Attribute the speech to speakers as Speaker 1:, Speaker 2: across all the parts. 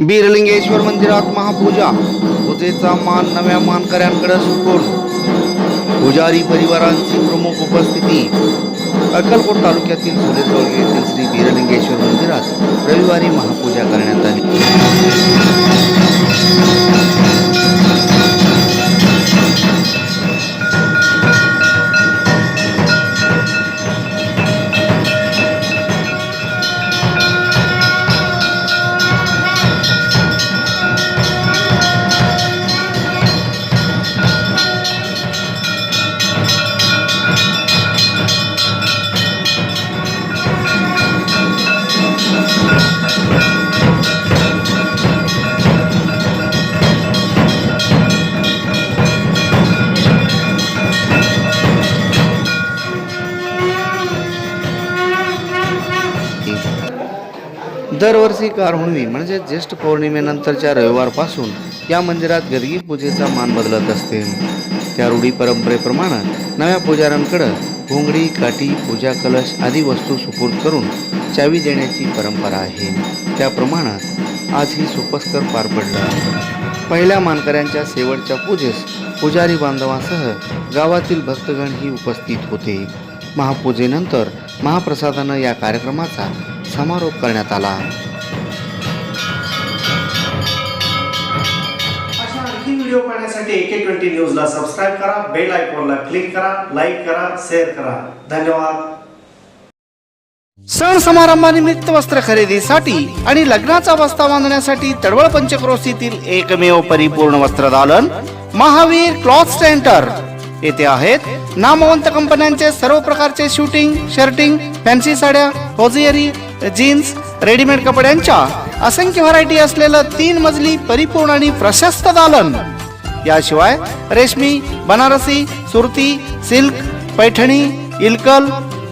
Speaker 1: बीरलिंगेश्वर मंदिरात महापूजा. पूजेचा मान नव्या मानकऱ्यांकडे सुटून पुजारी परिवारांची प्रमुख उपस्थिती. अक्कलकोट तालुक्यातील सुरेजवळ येथील श्री बीरलिंगेश्वर मंदिरात रविवारी महापूजा दरवर्षी कारहुणवी म्हणजे ज्येष्ठ पौर्णिमेनंतरच्या रविवारपासून या मंदिरात गदगी पूजेचा मान बदलत असते. त्या रूढी परंपरेप्रमाणे नव्या पुजाऱ्यांकडं घोंगडी काठी पूजा कलश आदी वस्तू सुपूर्द करून चावी देण्याची परंपरा आहे. त्याप्रमाणे आज ही सोपस्कर पार पडलं. पहिल्या मानकऱ्यांच्या शेवटच्या पूजेस पुजारी बांधवांसह गावातील भक्तगण ही उपस्थित होते. महापूजेनंतर महाप्रसादानं या कार्यक्रमाचा समारोप करण्यात आला.
Speaker 2: अशा आणखी व्हिडिओ पाहण्यासाठी ए के ट्वेंटी न्यूजला सबस्क्राईब करा बेल आयकॉनला क्लिक करा लाईक करा शेअर करा. धन्यवाद.
Speaker 1: सण समारंभानिमित्त वस्त्र खरेदीसाठी आणि लग्नाचा बस्ता बांधण्यासाठी तडवळ पंचक्रोशीतील एकमेव परिपूर्ण वस्त्रदालन महावीर क्लॉथ सेंटर. येथे आहेत नामवंत कंपन्यांचे सर्व प्रकारचे शूटिंग शर्टिंग फॅन्सी साड्या होजियरी जीन्स रेडीमेड कपड्यांच्या असंख्य व्हरायटी असलेलं तीन मजली परिपूर्ण आणि प्रशस्त दालन. याशिवाय रेशमी बनारसी सुरती सिल्क पैठणी इलकल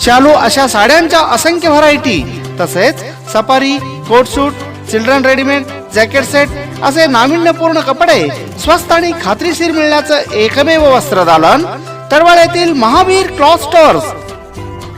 Speaker 1: शालू अशा साड्यांच्या असंख्य व्हरायटी तसेच safari coat suit children readymade jacket set असे नाविन्यपूर्ण कपडे स्वस्त आणि खात्रीशीर मिळण्याचं एकमेव वस्त्र दालन येथील महावीर क्लॉथ स्टोअर्स